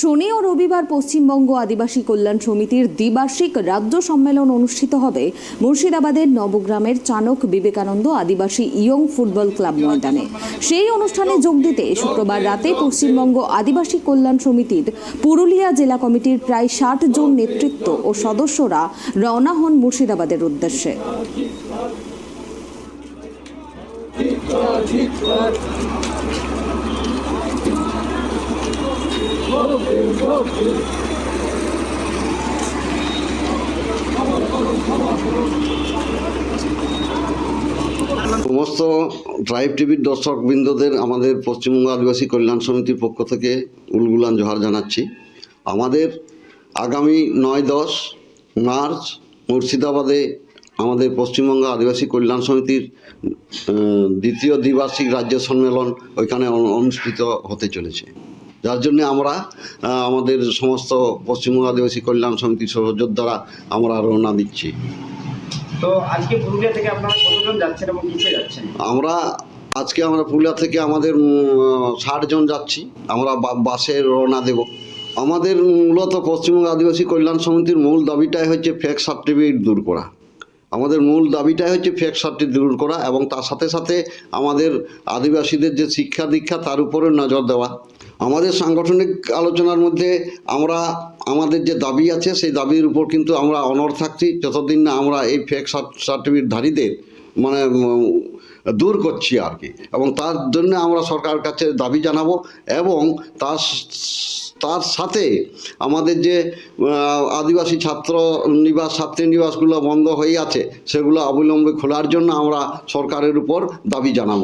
শনি ও রবিবার পশ্চিমবঙ্গ আদিবাসী কল্যাণ সমিতির দ্বিবার্ষিক রাজ্য সম্মেলন অনুষ্ঠিত হবে মুর্শিদাবাদের নবগ্রামের চানক বিবেকানন্দ আদিবাসী ইয়ং ফুটবল ক্লাব ময়দানে। সেই অনুষ্ঠানে যোগ দিতে শুক্রবার রাতে পশ্চিমবঙ্গ আদিবাসী কল্যাণ সমিতির পুরুলিয়া জেলা কমিটির প্রায় ষাট জন নেতৃত্ব ও সদস্যরা রওনা হন মুর্শিদাবাদের উদ্দেশ্যে। সমস্ত ট্রাইব টিভির দর্শক বৃন্দদের আমাদের পশ্চিমবঙ্গ আদিবাসী কল্যাণ সমিতির পক্ষ থেকে উলগুলান জোহার জানাচ্ছি। আমাদের আগামী নয় দশ মার্চ মুর্শিদাবাদে আমাদের পশ্চিমবঙ্গ আদিবাসী কল্যাণ সমিতির দ্বিতীয় দ্বিবার্ষিক রাজ্য সম্মেলন ওইখানে অনুষ্ঠিত হতে চলেছে। যার জন্য আমরা আমাদের সমস্ত পশ্চিমবঙ্গ আদিবাসী কল্যাণ সমিতির সহযোগ দ্বারা আমরা রওনা দিচ্ছি। তো আজকে পুরুলিয়া থেকে আপনারা কতজন যাচ্ছেন এবং কিসে যাচ্ছেন? আমরা আজকে আমরা পুরুলিয়া থেকে আমাদের ষাট জন যাচ্ছি। আমরা বাসে রওনা দেব। আমাদের মূলত পশ্চিমবঙ্গ আদিবাসী কল্যাণ সমিতির মূল দাবিটাই হচ্ছে ফেক সার্টিফিকেট দূর করা। আমাদের মূল দাবিটাই হচ্ছে ফেক সারটি দূর করা এবং তার সাথে সাথে আমাদের আদিবাসীদের যে শিক্ষা দীক্ষা, তার উপরে নজর দেওয়া। আমাদের সাংগঠনিক আলোচনার মধ্যে আমরা, আমাদের যে দাবি আছে, সেই দাবির উপর কিন্তু আমরা অনর থাকছি। যতদিন না আমরা এই ফেক সার্টিফিকেটধারীদের মানে দূর করছি আর কি। এবং তার জন্য আমরা সরকার কাছে দাবি জানাব এবং তার তার সাথে আমাদের যে আদিবাসী ছাত্র নিবাস, ছাত্রী নিবাসগুলো বন্ধ হয়ে আছে, সেগুলো অবিলম্বে খোলার জন্য আমরা সরকারের উপর দাবি জানাব